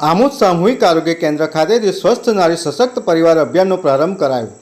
આમોદ સામૂહિક આરોગ્ય કેન્દ્ર ખાતેથી સ્વસ્થ નારી સશક્ત પરિવાર અભિયાનનો પ્રારંભ કરાયો.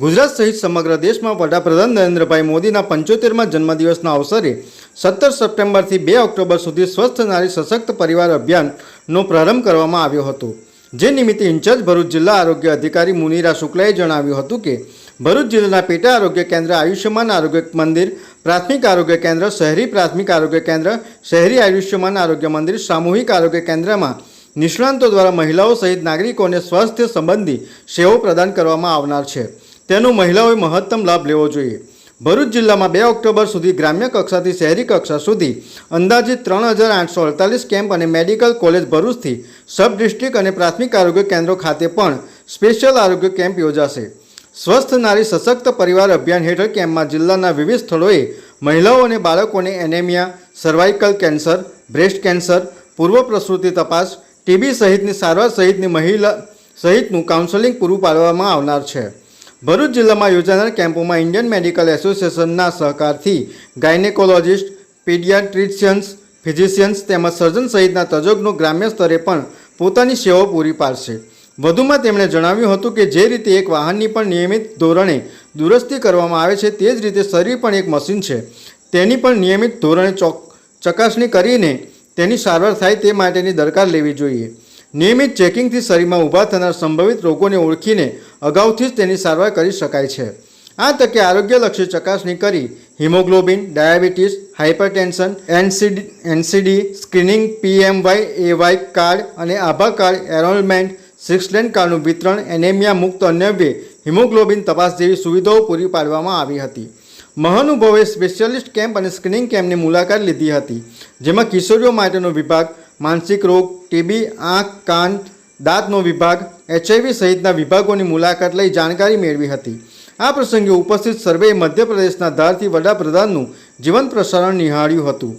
ગુજરાત સહિત સમગ્ર દેશમાં વડાપ્રધાન નરેન્દ્રભાઈ મોદીના પંચોતેરમાં જન્મદિવસના અવસરે સત્તર સપ્ટેમ્બરથી બે ઓક્ટોબર સુધી સ્વસ્થ નારી સશક્ત પરિવાર અભિયાનનો પ્રારંભ કરવામાં આવ્યો હતો. જે નિમિત્તે ઇન્ચાર્જ ભરૂચ જિલ્લા આરોગ્ય અધિકારી મુનિરા શુક્લાએ જણાવ્યું હતું કે, ભરૂચ જિલ્લાના પેટા આરોગ્ય કેન્દ્ર આયુષ્યમાન આરોગ્ય મંદિર, પ્રાથમિક આરોગ્ય કેન્દ્ર, શહેરી પ્રાથમિક આરોગ્ય કેન્દ્ર, શહેરી આયુષ્યમાન આરોગ્ય મંદિર, સામૂહિક આરોગ્ય કેન્દ્રમાં નિષ્ણાંતો દ્વારા મહિલાઓ સહિત નાગરિકોને સ્વાસ્થ્ય સંબંધી સેવાઓ પ્રદાન કરવામાં આવનાર છે. તેનો મહિલાઓએ મહત્તમ લાભ લેવો જોઈએ. ભરૂચ જિલ્લામાં બે ઓક્ટોબર સુધી ગ્રામ્ય કક્ષાથી શહેરી કક્ષા સુધી અંદાજિત ત્રણ હજાર આઠસો અડતાલીસ કેમ્પ અને મેડિકલ કોલેજ ભરૂચથી સબ ડિસ્ટ્રિક્ટ અને પ્રાથમિક આરોગ્ય કેન્દ્રો ખાતે પણ સ્પેશિયલ આરોગ્ય કેમ્પ યોજાશે. સ્વસ્થ નારી સશક્ત પરિવાર અભિયાન હેઠળ કેમ્પમાં જિલ્લાના વિવિધ સ્થળોએ મહિલાઓ અને બાળકોને anaemia cervical cancer breast cancer પૂર્વ પ્રસૂતિ તપાસ ટીબી સહિતની સારવાર સહિતની મહિલા સહિતનું કાઉન્સેલિંગ પૂરું પાડવામાં આવનાર છે. ભરૂચ જિલ્લામાં યોજાનાર કેમ્પોમાં ઇન્ડિયન મેડિકલ એસોસિએશનના સહકારથી ગાયનેકોલોજિસ્ટ, પીડિયાટ્રિશિયન્સ, ફિઝિશિયન્સ તેમજ સર્જન સહિતના તજજ્ઞો ગ્રામ્ય સ્તરે પણ પોતાની સેવાઓ પૂરી પાડશે. વધુમાં તેમણે જણાવ્યું હતું કે જે રીતે એક વાહનની પણ નિયમિત ધોરણે દુરસ્તી કરવામાં આવે છે તે જ રીતે શરીર પણ એક મશીન છે. તેની પણ નિયમિત ધોરણે ચોક ચકાસણી કરીને તેની સારવાર થાય તે માટેની દરકાર લેવી જોઈએ. નિયમિત ચેકિંગથી શરીરમાં ઊભા થનાર સંભવિત રોગોને ઓળખીને અગાઉથી જ તેની સારવાર કરી શકાય છે. આ તકે આરોગ્યલક્ષી ચકાસણી કરી haemoglobin, diabetes hypertension NCD NCD, screening, PMY, AY card અને આભા કાર્ડ, એરોલમેન્ટ, સિક્સલેન્ડ કાર્ડનું વિતરણ, એનેમિયા મુક્ત અન્યવ્ય હિમોગ્લોબિન તપાસ જેવી સુવિધાઓ પૂરી પાડવામાં આવી હતી. મહાનુભાવોએ સ્પેશિયાલિસ્ટ કેમ્પ અને સ્ક્રીનિંગ કેમ્પની મુલાકાત લીધી હતી, જેમાં કિશોરીઓ માટેનો વિભાગ, માનસિક રોગ, ટીબી, આંખ, કાન, દાંતનો વિભાગ, એચઆઈવી સહિતના વિભાગોની મુલાકાત લઈ જાણકારી મેળવી હતી. આ પ્રસંગે ઉપસ્થિત સર્વેએ મધ્યપ્રદેશના ધારથી વડાપ્રધાનનું જીવન પ્રસારણ નિહાળ્યું હતું.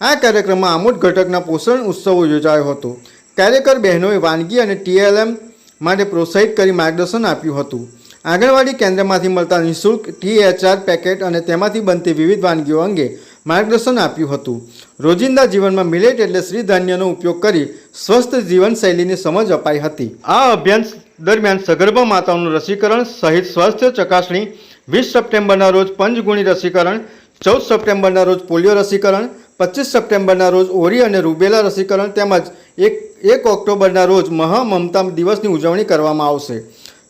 આ કાર્યક્રમમાં આમોદ ઘટકના પોષણ ઉત્સવો યોજાયો હતો. કાર્યકર બહેનોએ વાનગી અને ટીએલએમ માટે પ્રોત્સાહિત કરી માર્ગદર્શન આપ્યું હતું. આંગણવાડી કેન્દ્રમાંથી મળતા નિઃશુલ્ક ટીએચઆર પેકેટ અને તેમાંથી બનતી વિવિધ વાનગીઓ અંગે માર્ગદર્શન આપ્યું હતું. રોજિંદા જીવનમાં મિલેટ એટલે શ્રીધાન્યનો ઉપયોગ કરી સ્વસ્થ જીવનશૈલીની સમજ અપાઈ હતી. આ અભિયાન દરમિયાન સગર્ભા માતાઓનું રસીકરણ સહિત સ્વાસ્થ્ય ચકાસણી વીસ સપ્ટેમ્બરના રોજ પંચગુણી રસીકરણ, ચૌદ સપ્ટેમ્બરના રોજ પોલિયો રસીકરણ, પચીસ સપ્ટેમ્બરના રોજ ઓરી અને રૂબેલા રસીકરણ તેમજ એક એક ઓક્ટોબરના રોજ મહામમતા દિવસની ઉજવણી કરવામાં આવશે.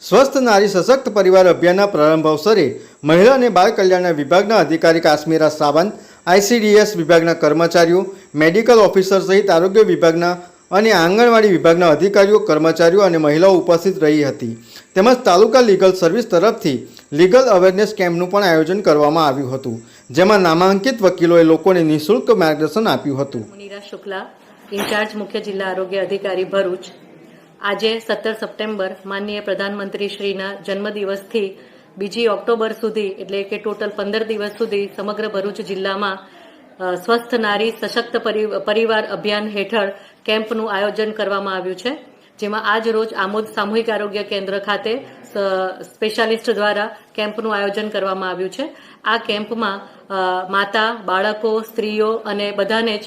સ્વસ્થ નારી સશક્ત પરિવાર અભિયાનના પ્રારંભ અવસરે મહિલા અને બાળ કલ્યાણના વિભાગના અધિકારી કાશ્મીરા સાવંત આઈસીડીએસ વિભાગના કર્મચારીઓ, મેડિકલ ઓફિસર સહિત આરોગ્ય વિભાગના અને આંગણવાડી વિભાગના અધિકારીઓ, કર્મચારીઓ અને મહિલાઓ ઉપસ્થિત રહી હતી. તેમજ તાલુકા લીગલ સર્વિસ તરફથી લીગલ અવેરનેસ કેમ્પનું પણ આયોજન કરવામાં આવ્યું હતું, જેમાં નામાંકિત વકીલોએ લોકોને નિઃશુલ્ક માર્ગદર્શન આપ્યું હતું. શુક્લા, ઇન્ચાર્જ મુખ્ય જિલ્લા આરોગ્ય અધિકારી ભરૂચ આજે સત્તર સપ્ટેમ્બર માનનીય પ્રધાનમંત્રી શ્રીના જન્મદિવસથી બીજી ઓક્ટોબર સુધી, એટલે કે ટોટલ પંદર દિવસ સુધી સમગ્ર ભરૂચ જિલ્લામાં સ્વસ્થ નારી સશક્ત પરિ- પરિવાર અભિયાન હેઠળ કેમ્પનું આયોજન કરવામાં આવ્યું છે, જેમાં આજ રોજ આમોદ સામૂહિક આરોગ્ય કેન્દ્ર ખાતે સ્પેશિયાલિસ્ટ દ્વારા કેમ્પનું આયોજન કરવામાં આવ્યું છે. આ કેમ્પમાં માતા, બાળકો, સ્ત્રીઓ અને બધાને જ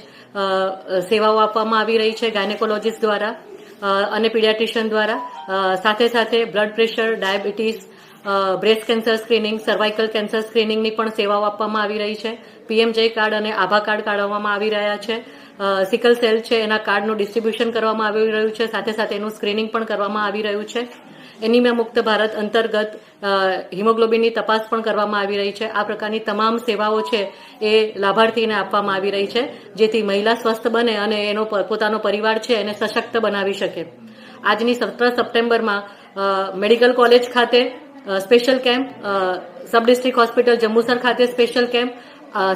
સેવાઓ આપવામાં આવી રહી છે, ગાયનેકોલોજીસ્ટ દ્વારા. અને પીડિયાટ્રિશિયન દ્વારા. સાથે સાથે blood pressure, diabetes breast cancer screening, cervical cancer સ્ક્રીનિંગની પણ સેવાઓ આપવામાં આવી રહી છે. પીએમજે કાર્ડ અને આભા કાર્ડ કાઢવામાં આવી રહ્યા છે. સિકલ સેલ છે, એના કાર્ડનું ડિસ્ટ્રીબ્યુશન કરવામાં આવી રહ્યું છે. સાથે સાથે એનું સ્ક્રીનિંગ પણ કરવામાં આવી રહ્યું છે. એનિમિયા મુક્ત ભારત અંતર્ગત હિમોગ્લોબિનની તપાસ પણ કરવામાં આવી રહી છે. આ પ્રકારની તમામ સેવાઓ છે એ લાભાર્થીને આપવામાં આવી રહી છે, જેથી મહિલા સ્વસ્થ બને અને એનો પોતાનો પરિવાર છે એને સશક્ત બનાવી શકે. આજની સત્તર સપ્ટેમ્બરમાં મેડિકલ કોલેજ ખાતે special camp sub district hospital Jambusar ખાતે સ્પેશિયલ કેમ્પ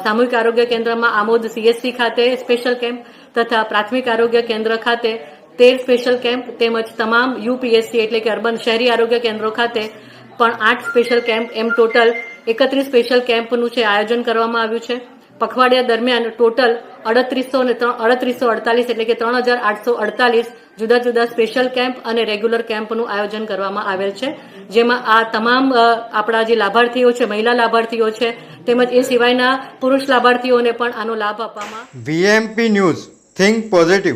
સામૂહિક આરોગ્ય કેન્દ્રમાં આમોદ સીએસસી ખાતે સ્પેશિયલ કેમ્પ તથા પ્રાથમિક આરોગ્ય કેન્દ્ર ખાતે તેર સ્પેશિયલ કેમ્પ તેમજ તમામ યુપીએસસી એટલે કે અર્બન શહેરી આરોગ્ય કેન્દ્રો ખાતે પણ આઠ સ્પેશિયલ કેમ્પ, એમ ટોટલ એકત્રીસ સ્પેશિયલ કેમ્પનું છે, આયોજન કરવામાં આવ્યું છે. પખવાડિયા દરમિયાન ટોટલ અડત્રીસો ને અડત્રીસો અડતાલીસ એટલે કે ત્રણ હજાર આઠસો અડતાલીસ જુદા જુદા સ્પેશિયલ કેમ્પ અને રેગ્યુલર કેમ્પનું આયોજન કરવામાં આવેલ છે. જેમાં આ તમામ આપણા જે લાભાર્થીઓ છે, મહિલા લાભાર્થીઓ છે, તેમજ એ સિવાયના પુરુષ લાભાર્થીઓને પણ આનો લાભ આપવામાં વીએમપી ન્યૂઝ, થિંક પોઝિટિવ.